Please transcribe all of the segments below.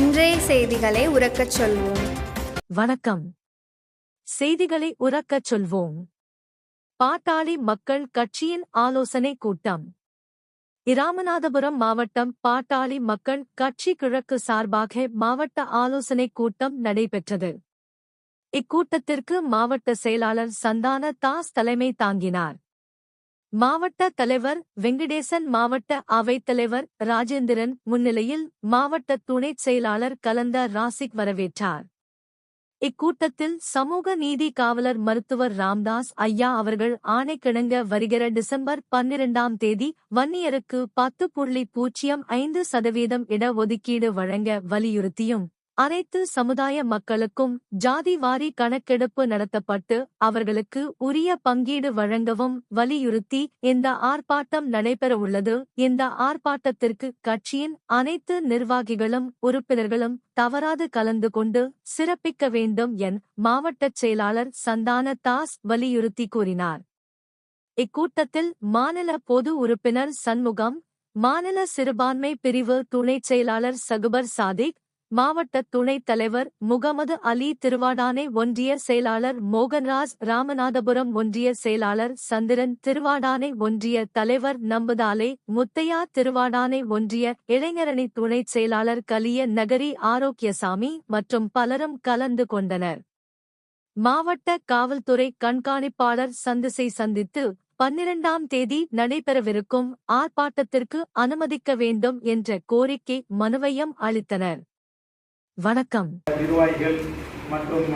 இன்றைய செய்திகளை உறக்கச் சொல்வோம். வணக்கம். செய்திகளை உறக்கச் சொல்வோம். பாட்டாளி மக்கள் கட்சியின் ஆலோசனை கூட்டம். இராமநாதபுரம் மாவட்டம் பாட்டாளி மக்கள் கட்சி கிழக்கு சார்பாக மாவட்ட ஆலோசனை கூட்டம் நடைபெற்றது. இக்கூட்டத்திற்கு மாவட்ட செயலாளர் சந்தான தாஸ் தலைமை தாங்கினார். மாவட்ட தலைவர் வெங்கடேசன் மாவட்ட அவைத்தலைவர் ராஜேந்திரன் முன்னிலையில் மாவட்ட துணைச் செயலாளர் கலந்த ராசிக் வரவேற்றார். இக்கூட்டத்தில் சமூக நீதி காவலர் மருத்துவர் ராம்தாஸ் ஐயா அவர்கள் ஆணைக்கிணங்க வருகிற டிசம்பர் பன்னிரண்டாம் தேதி வன்னியருக்கு பத்து புள்ளி பூஜ்ஜியம் ஐந்து சதவீதம் இடஒதுக்கீடு வழங்க வலியுறுத்தியும் அனைத்து சமுதாய மக்களுக்கும் ஜாதிவாரி கணக்கெடுப்பு நடத்தப்பட்டு அவர்களுக்கு உரிய பங்கீடு வழங்கவும் வலியுறுத்தி இந்த ஆர்ப்பாட்டம் நடைபெறவுள்ளது இந்த ஆர்ப்பாட்டத்திற்கு கட்சியின் அனைத்து நிர்வாகிகளும் உறுப்பினர்களும் தவறாது கலந்து கொண்டு சிறப்பிக்க வேண்டும் என் மாவட்டச் செயலாளர் சந்தான தாஸ் வலியுறுத்தி கூறினார். இக்கூட்டத்தில் மாநில பொது உறுப்பினர் சண்முகம் மாநில சிறுபான்மை பிரிவு துணைச் செயலாளர் சகுபர் சாதிக் மாவட்ட துணைத் தலைவர் முகமது அலி திருவாடானை ஒன்றிய செயலாளர் மோகன்ராஜ் ராமநாதபுரம் ஒன்றிய செயலாளர் சந்திரன் திருவாடானை ஒன்றிய தலைவர் நம்புதாலே முத்தையா திருவாடானை ஒன்றிய இளைஞரணி துணைச் செயலாளர் கலிய நகரி ஆரோக்கியசாமி மற்றும் பலரும் கலந்து கொண்டனர். மாவட்ட காவல்துறை கண்காணிப்பாளர் சந்திசை சந்தித்து பன்னிரண்டாம் தேதி நடைபெறவிருக்கும் ஆர்ப்பாட்டத்திற்கு அனுமதிக்க வேண்டும் என்ற கோரிக்கை மனுவையும் அளித்தனர். வணக்கம். நிர்வாகிகள் மற்றும்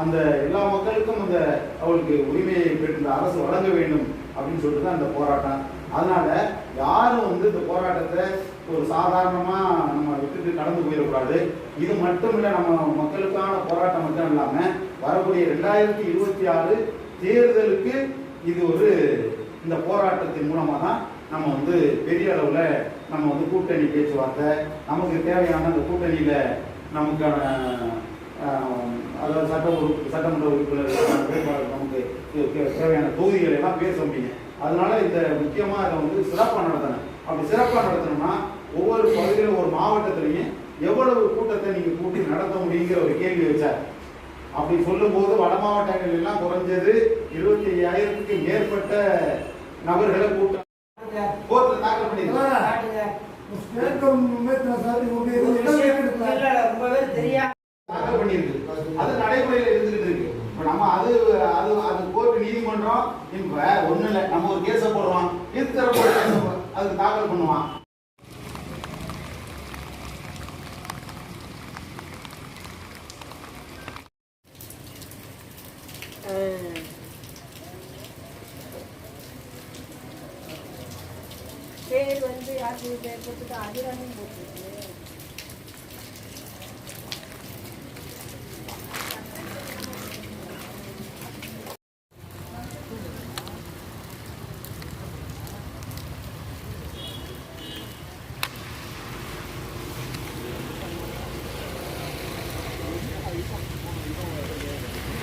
அந்த எல்லா மக்களுக்கும் அந்த அவளுக்கு உரிமையை பெற்று அரசு வழங்க வேண்டும் அப்படின்னு சொல்லிட்டு தான் அந்த போராட்டம். அதனால யாரும் வந்து இந்த போராட்டத்தை ஒரு சாதாரணமா நம்ம விட்டுட்டு கடந்து போயிடக்கூடாது. இது மட்டும் இல்லை நம்ம மக்களுக்கான போராட்டம் மட்டும் இல்லாம வரக்கூடிய ரெண்டாயிரத்தி இருபத்தி ஆறு தேர்தலுக்கு இது ஒரு இந்த போராட்டத்தின் மூலமா தான் நம்ம வந்து பெரிய அளவில் நம்ம வந்து கூட்டணி பேச்சுவார்த்தை நமக்கு தேவையான அந்த கூட்டணியில் நமக்கான அதாவது சட்ட உறுப்பு சட்டமன்ற உறுப்பினர் வேட்பாளர் நமக்கு தே- தேவையான தொகுதிகளை எல்லாம் பேச முடியும் அதனால இந்த முக்கியமாக இதை வந்து சிறப்பாக நடத்தணும். அப்படி சிறப்பாக நடத்தணும்னா ஒவ்வொரு பகுதியிலும் ஒரு மாவட்டத்திலையும் எவ்வளவு கூட்டத்தை நீங்கள் கூட்டி நடத்த முடியுங்கிற ஒரு கேள்வி வச்சார் அப்படி சொல்லும்போது வட மாவட்டங்கள் எல்லாம் குறைஞ்சது இருபத்தி ஐயாயிரத்துக்கு மேற்பட்ட நபர்களை கூட்டம் கோர்ட்ல தாக்கல் பண்ணிருக்காங்க தாக்கல் பண்ணியிருக்கு அது நடைமுறையில் இருந்துகிட்டு இருக்கு. இப்ப நம்ம அது அது அது கோர்ட் நீதிமன்றம் இப்ப ஒண்ணு இல்லை. நம்ம ஒரு கேஸை போடுறோம் எதிர்த்தரப்பு ஒரு கேஸை போ- அதுக்கு தாக்கல் பண்ணுவான். வந்து யாருக்கு பேர் போட்டுட்டு அதிராணும் போட்டுருக்கு?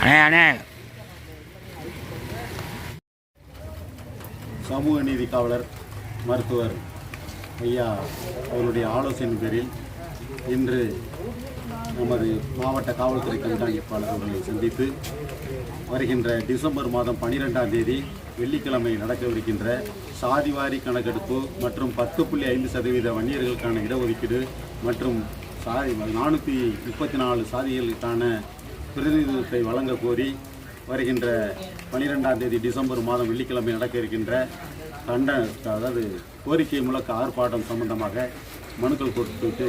அண்ணே அண்ணே. சமூக நீதி காவலர் மருத்துவர் ஐயா அவருடைய ஆலோசனை பேரில் இன்று நமது மாவட்ட காவல்துறை கண்காணிப்பாளர் அவர்களை சந்தித்து வருகின்ற டிசம்பர் மாதம் பனிரெண்டாம் தேதி வெள்ளிக்கிழமை நடக்கவிருக்கின்ற சாதிவாரி கணக்கெடுப்பு மற்றும் பத்து புள்ளி ஐந்து சதவீத வன்னியர்களுக்கான இடஒதுக்கீடு மற்றும் சாதி நானூற்றி முப்பத்தி நாலு சாதிகளுக்கான பிரதிநிதித்துவத்தை வழங்க கோரி வருகின்ற பனிரெண்டாம் தேதி டிசம்பர் மாதம் வெள்ளிக்கிழமை நடக்க இருக்கின்ற கண்ட அதாவது கோரிக்கை முழக்க ஆர்ப்பாட்டம் சம்பந்தமாக மனுக்கள் கொடுத்துட்டு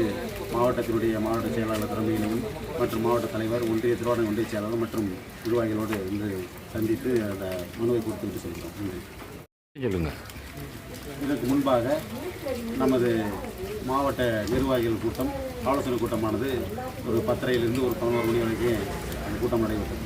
மாவட்டத்தினுடைய மாவட்ட செயலாளர் தலைமையிலும் மற்றும் மாவட்ட தலைவர் ஒன்றிய திருவாரூர் ஒன்றிய செயலாளர் மற்றும் நிர்வாகிகளோடு இன்று சந்தித்து அந்த மனுவை கொடுத்துவிட்டு செல்கிறோம். நன்றி. சொல்லுங்க. இதற்கு முன்பாக நமது மாவட்ட நிர்வாகிகள் கூட்டம் ஆலோசனை கூட்டமானது ஒரு பத்தரையிலிருந்து ஒரு பதினோரு மணி வரைக்கும் அந்த கூட்டம் நடைபெற்றது.